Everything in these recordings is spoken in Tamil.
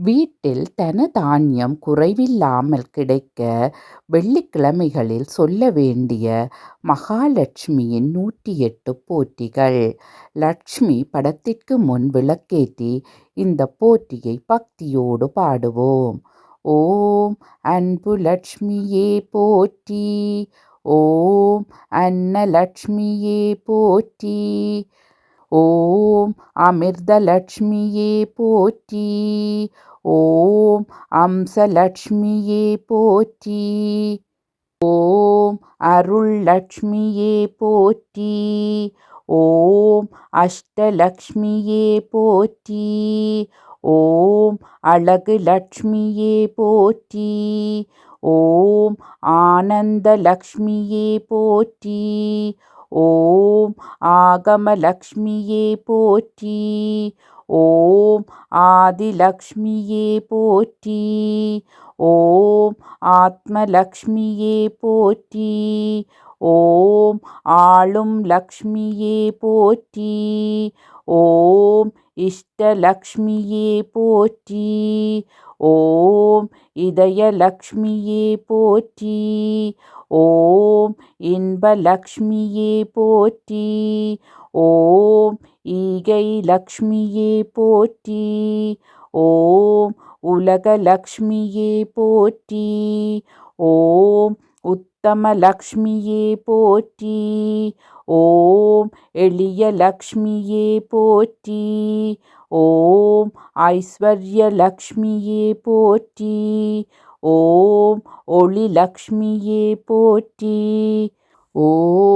வீட்டில் தன தானியம் குறைவில்லாமல் கிடைக்க வெள்ளிக்கிழமைகளில் சொல்ல வேண்டிய மகாலட்சுமியின் நூற்றி எட்டு போற்றிகள். லட்சுமி படத்திற்கு முன் விளக்கேற்றி இந்த போற்றியை பக்தியோடு பாடுவோம். ஓம் அன்பு லட்சுமியே போற்றி ஓம் அன்னலட்சுமியே போற்றி ஓம் அமிர்தலட்சுமியே போற்றி ஓம் அம்சலட்சுமியே போற்றி. ஓம் அருள் லட்சுமியே போற்றி. ஓம் அஷ்டலக்ஷ்மியே போற்றி. ஓம் அழகு லட்சுமியே போற்றி. ஓம் ஆனந்த லக்ஷ்மியே போற்றி. ஓம் ஆகம லக்ஷ்மியே போற்றி. ஓம் ஆதிலக்ஷ்மியே போற்றி. ஓம் ஆத்மலக்ஷ்மியே போற்றி. ஓம் ஆளும் லக்ஷ்மியே போற்றி. ஓம் இஷ்டலக்ஷ்மியே போற்றி. ஓம் இதயலக்ஷ்மியே போற்றி. ஓம் இன்பலக்ஷ்மியே போற்றி. ஓம் ஈகை லக்ஷ்மியே போற்றி ஓம் உலகலக்ஷ்மியே போற்றி ஓம் உத்தமலக்ஷ்மியே போற்றி ஓம் எளிய லக்ஷ்மியே போற்றி ஓம் ஐஸ்வர்யலக்ஷ்மியே போற்றி ஓம் ஒளிலக்ஷ்மியே போற்றி ஓம்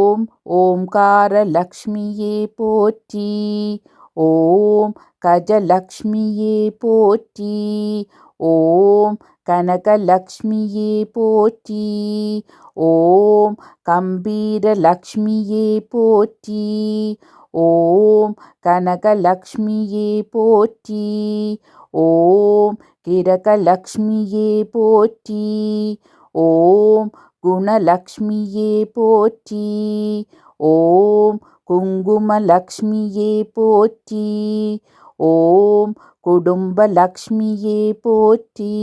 ஓம்காரலக்ஷ்மியே போற்றி ஓம் கஜலக்ஷ்மியே போற்றி ஓம் கனகலக்ஷ்மியே போற்றி ஓம் கம்பீரலக்ஷ்மியே போற்றி ஓம் கனகலக்ஷ்மியே போற்றி ஓம் கிரகலக்ஷ்மியே போற்றி ஓம் குணலக்ஷ்மியே போற்றி. ஓம் குங்குமலக்ஷ்மியே போற்றி. ஓம் குடும்பலக்ஷ்மியே போற்றி.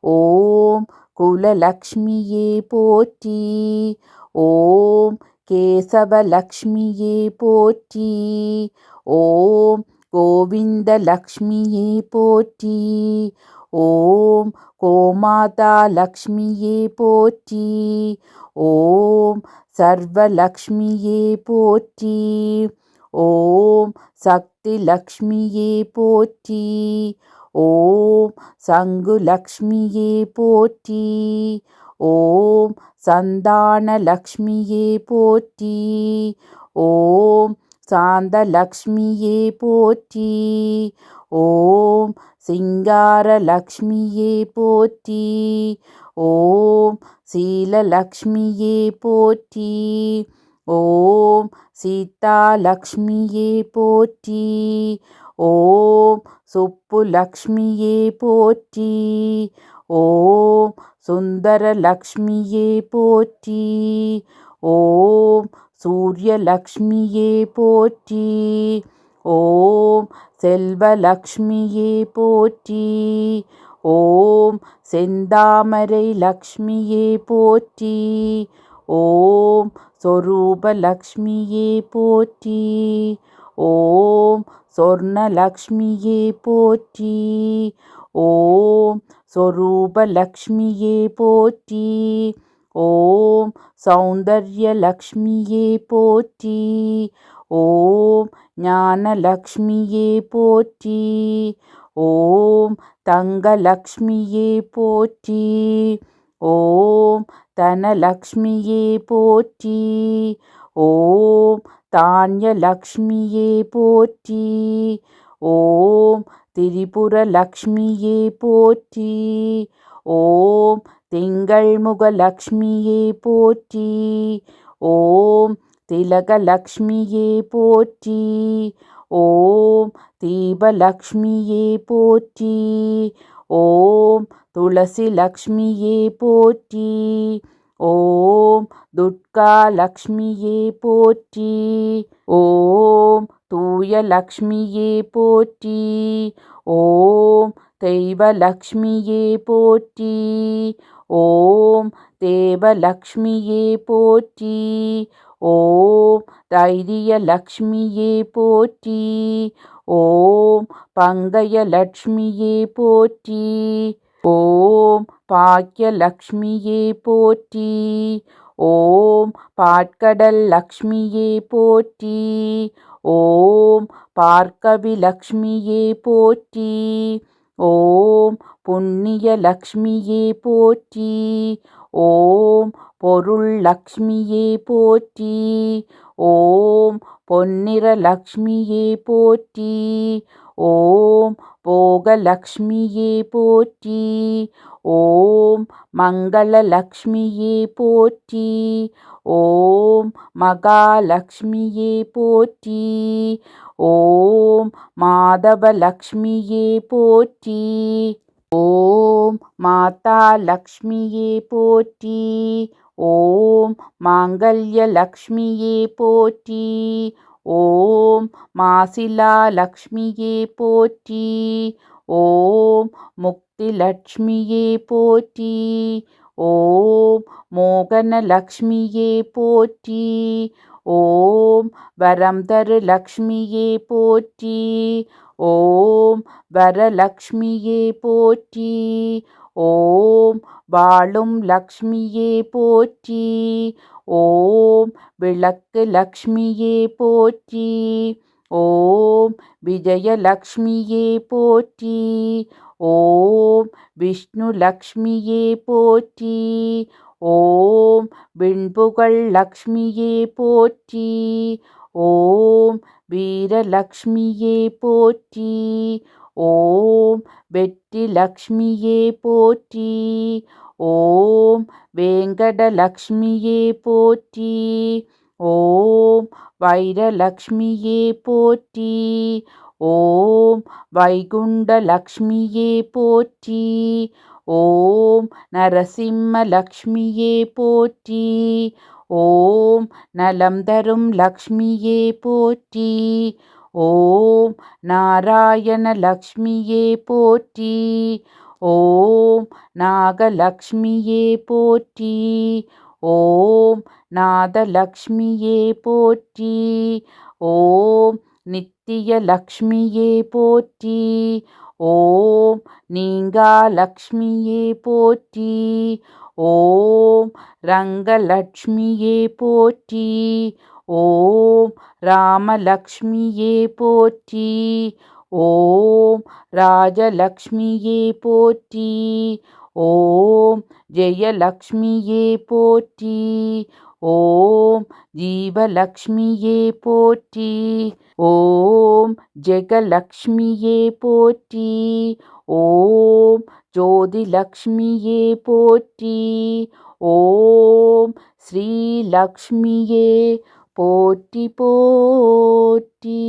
ஓம் குலலக்ஷ்மியே போற்றி. ஓம் கேசவலக்ஷ்மியே போற்றி. ஓம் கோவிந்தலக்ஷ்மியே போற்றி. ஓம் கோமாதா லக்ஷ்மியே போற்றி. ஓம் சர்வலக்ஷ்மியே போற்றி. ஓம் சக்தி லக்ஷ்மியே போற்றி. ஓம் சங்கு லக்ஷ்மியே போற்றி. ஓம் சந்தான லக்ஷ்மியே போற்றி. ஓம் சாந்த லக்ஷ்மியே போற்றி. ஓம் சிங்கார லக்ஷ்மியே போற்றி. ஓம் சீலலக்ஷ்மியே போற்றி. ஓம் சீதா லக்ஷ்மியே போற்றி. ஓம் சுப்புலக்ஷ்மியே போற்றி. ஓம் சுந்தரலக்ஷ்மியே போற்றி. ஓம் சூரியலக்ஷ்மியே போற்றி. ஓம் செல்வலக்ஷ்மியே போற்றி. ஓம் செந்தாமரை லக்ஷ்மியே போற்றி. ஓம் சொரூபலக்ஷ்மியே போற்றி. ஓம் சொர்ணலக்ஷ்மியே போற்றி. ஓம் சொரூபலக்ஷ்மியே போற்றி. ஓம் சௌந்தர்யலக்ஷ்மியே போற்றி. ஓம் ஞானலக்ஷ்மியே போற்றி. ஓம் தங்கலக்ஷ்மியே போற்றி. ஓம் தனலக்ஷ்மியே போற்றி. ஓம் தானியலக்ஷ்மியே போற்றி. ஓம் திரிபுரலக்ஷ்மியே போற்றி. ஓம் திங்கள்முகலக்ஷ்மியே போற்றி. ஓம் திலகலக்ஷ்மியே போற்றி ஓம் தீபலக்ஷ்மியே போற்றி ஓம் துளசி லக்ஷ்மியே போற்றி ஓம் துர்கா லக்ஷ்மியே போற்றி ஓம் தூய லக்ஷ்மியே போற்றி ஓம் தெய்வலக்ஷ்மியே போற்றி ஓம் தேவலக்ஷ்மியே போற்றி ஓம் தைரியலக்ஷ்மியே போற்றி ஓம் பங்கயலக்ஷ்மியே போற்றி ஓம் பாக்கியலக்ஷ்மியே போற்றி ஓம் பாட்கடல் லக்ஷ்மியே போற்றி ஓம் பார்க்கவி லக்ஷ்மியே போற்றி ஓம் புண்ணிய லக்ஷ்மியே போற்றி. ஓம் பொருள் லக்ஷ்மியே போற்றி. ஓம் பொன்னிற லக்ஷ்மியே போற்றி. ஓம் போகலக்ஷ்மியே போற்றி. ஓம் மங்களலக்ஷ்மியே போற்றி. ஓம் மகாலக்ஷ்மியே போற்றி. ஓம் மாதவலக்ஷ்மியே போற்றி. ஓம் மாதா லக்ஷ்மியே போற்றி. ஓம் மாங்கல்யலக்ஷ்மியே போற்றி. ஓம் மாசிலா லக்ஷ்மியே போற்றி. ஓம் முக்தி லக்ஷ்மியே போற்றி. ஓம் மோகன லக்ஷ்மியே போற்றி. ஓம் வரம் தரு லக்ஷ்மியே போற்றி. ஓம் வரலக்ஷ்மியே போற்றி. ஓம் வாழும் லக்ஷ்மியே போற்றி. ஓம் விளக்கு லக்ஷ்மியே போற்றி. ஓம் விஜயலக்ஷ்மியே போற்றி. ஓம் விஷ்ணு லக்ஷ்மியே போற்றி. ஓம் விண்புகழ் லக்ஷ்மியே போற்றி. ஓம் வீரலக்ஷ்மியே போற்றி. ஓம் வெற்றி லக்ஷ்மியே போற்றி. ஓம் வேங்கடலக்ஷ்மியே போற்றி. ஓம் வைரலக்ஷ்மியே போற்றி. ஓம் வைகுண்டலக்ஷ்மியே போற்றி. ஓம் நரசிம்மலக்ஷ்மியே போற்றி. ஓம் நலம் தரும் லக்ஷ்மியே போற்றி. ஓம் நாராயண லக்ஷ்மியே போற்றி. ஓம் நாகலக்ஷ்மியே போற்றி. ஓம் நாதலக்ஷ்மியே போற்றி. ஓம் நித்திய லக்ஷ்மியே போற்றி. ஓம் நீங்காலக்ஷ்மியே போற்றி. ஓம் ரங்கலக்ஷ்மியே போற்றி. ஓம் ராமலக்ஷ்மியே போற்றி ஓம் ராஜலக்ஷ்மியே போற்றி ஓம் ஜெயலக்ஷ்மியே போற்றி ஓம் ஜீவலக்ஷ்மியே போற்றி ஓம் ஜெகலக்ஷ்மியே போற்றி ஓம் ஜோதிலக்ஷ்மியே போற்றி ஓம் ஸ்ரீலக்ஷ்மியே போற்றி போற்றி.